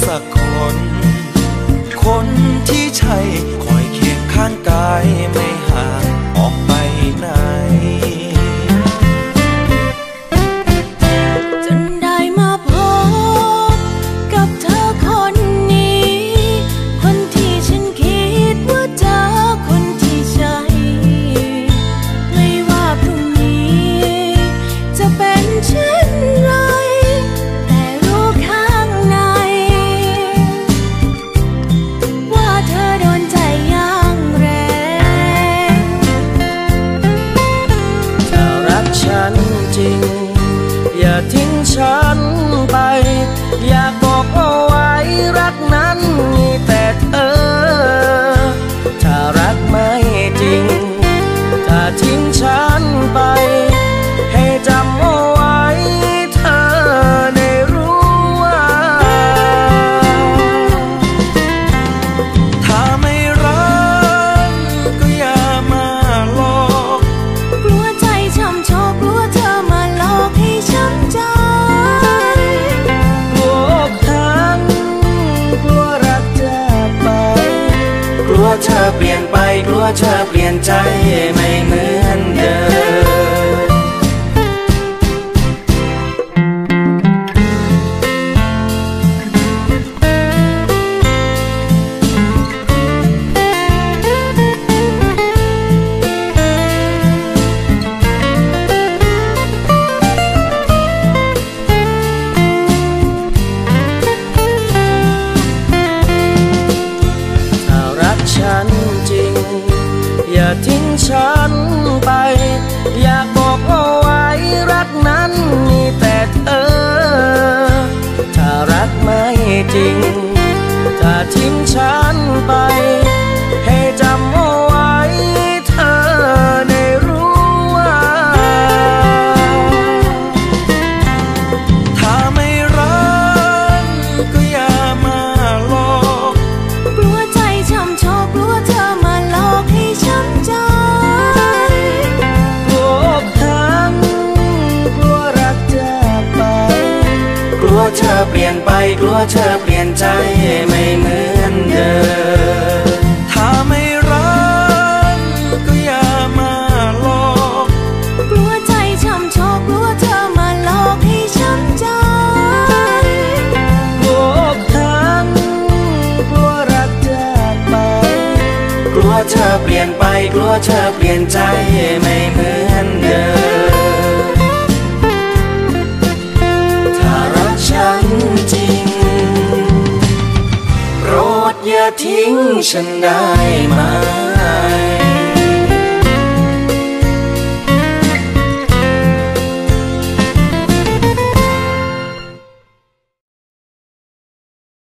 สักคน watching เธอเปลี่ยนไปกลัวเธอเปลี่ยนใจไม่เหมือน ริงถ้าทิ้งฉันไป เธอเปลี่ยนไปกลัวเธอเปลี่ยนใจไม่เหมือนเดิมถ้าไม่รักก็อย่ามาหลอกกลัวใจช้ำชอกกลัวเธอมาหลอกให้ช้ำใจกลัวอกหักกลัวรักจากไปกลัวเธอเปลี่ยนไปกลัวเธอเปลี่ยนใจไม่เหมือน ทิ้งฉันได้ไหม